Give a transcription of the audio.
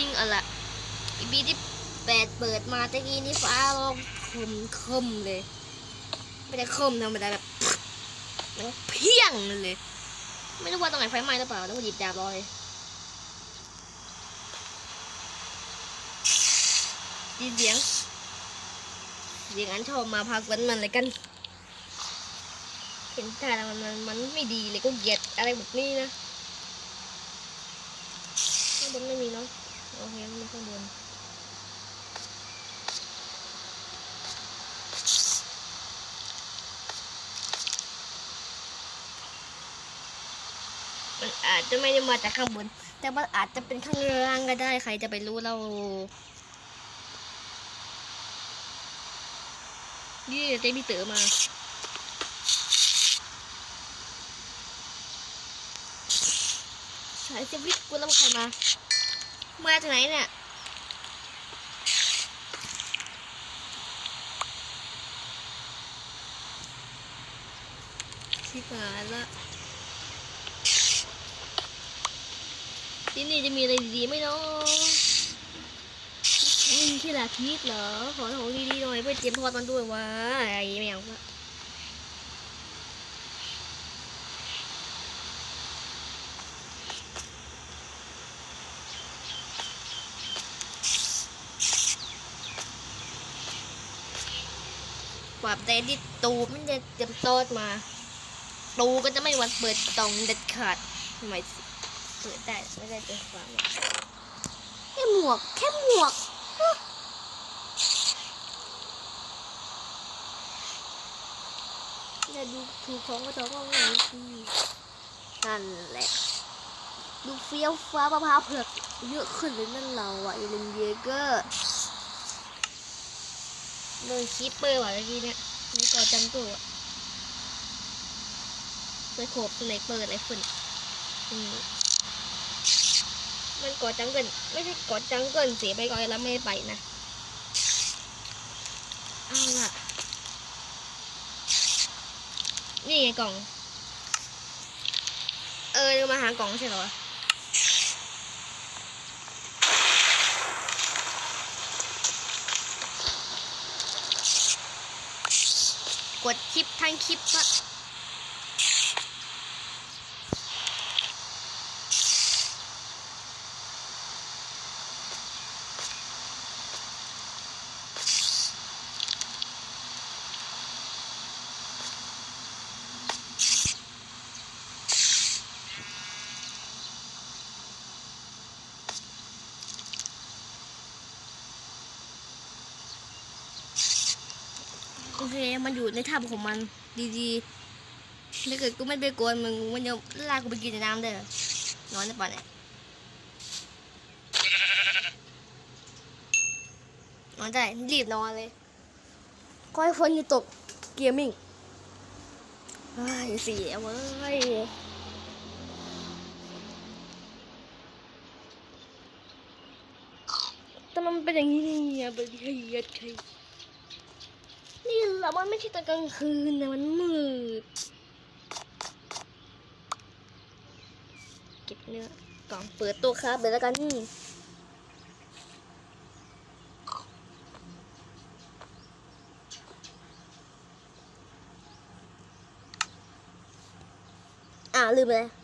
ริงอาล่ะอีบีที่แปดเปิดมาตะกี้นี่ฟ้าร้องคมคมเลย ไม่ได้คมธรรมดาแบบแล้วก็เพี้ยงเลย ไม่รู้ว่าตรงไหนไฟไหม้หรือเปล่าแล้วก็หยิบดาบรอยดีเสียงเสียงอันชอบมาพากวนมันเลยกัน เห็นท่ามันมันมันไม่ดีเลยก็เกลียดอะไรแบบนี้นะข้างบนไม่มีเนาะ โอเคไม่มีข้างบนมันอาจจะไม่ได้มาจากข้างบน แต่มันอาจจะเป็นข้างล่างก็ได้ ใครจะไปรู้เรานี่เต้มีเต๋อมาสายสวิตกูแล้วใครมา มาจากไหนเนี่ยชิบหายละที่นี่จะมีอะไรดีๆไหมเนาะมีที่ลาทิตเหรอ ขอของดีๆหน่อยเพื่อเตรียมทอดมันด้วยวะไอ้แมววะ กว่าแต่ที่ตูมันจะเตรียมโต๊ดมา ตูก็จะไม่วันเปิดตรงเด็ดขาดทำไมเปิดได้ไม่ได้เป็นความแค่หมวกแค่หมวกฮะอย่าดูถูกของกระจกของไงสินั่นแหละ ดูเฟี้ยวฟ้ามะพร้าวเผือกเยอะขึ้นเลยนั่นเราอะเอเลนเยเกอร์ โดนคีปเปอร์ว่ะเมื่อกี้เนี่ยไม่ก่อจังตัวอะไปโขบสไนเปอร์อะไรฝุ่นอืมมันก่อจังเกินไม่ใช่ก่อจังเกินเสียไปก่อนแล้วไม่ไปนะเอาล่ะ นี่ไงกล่อง เออมาหากล่องใช่เหรอวะ กดคลิปทั้งคลิปอะ โอเค มันอยู่ในถ้ำของมันดีๆถ้าเกิดกูไม่ไปกวนมึงมันจะลากกูไปกินในน้ำเด้นอนได้ปะเนี่ยนอนได้รีบนอนเลยคอยฝนอยู่ตกเกียร์มิ่งเฮ้เสียเว้ยแต่มันเป็นอย่างนี้เนี่ยบริเยดใคร แหละมันไม่ใช่ตอนกลางคืนนะมันมืด เก็บเนื้อกล่องเปิดตัวครับเลยวแล้วกันอ่าลืมไปเลย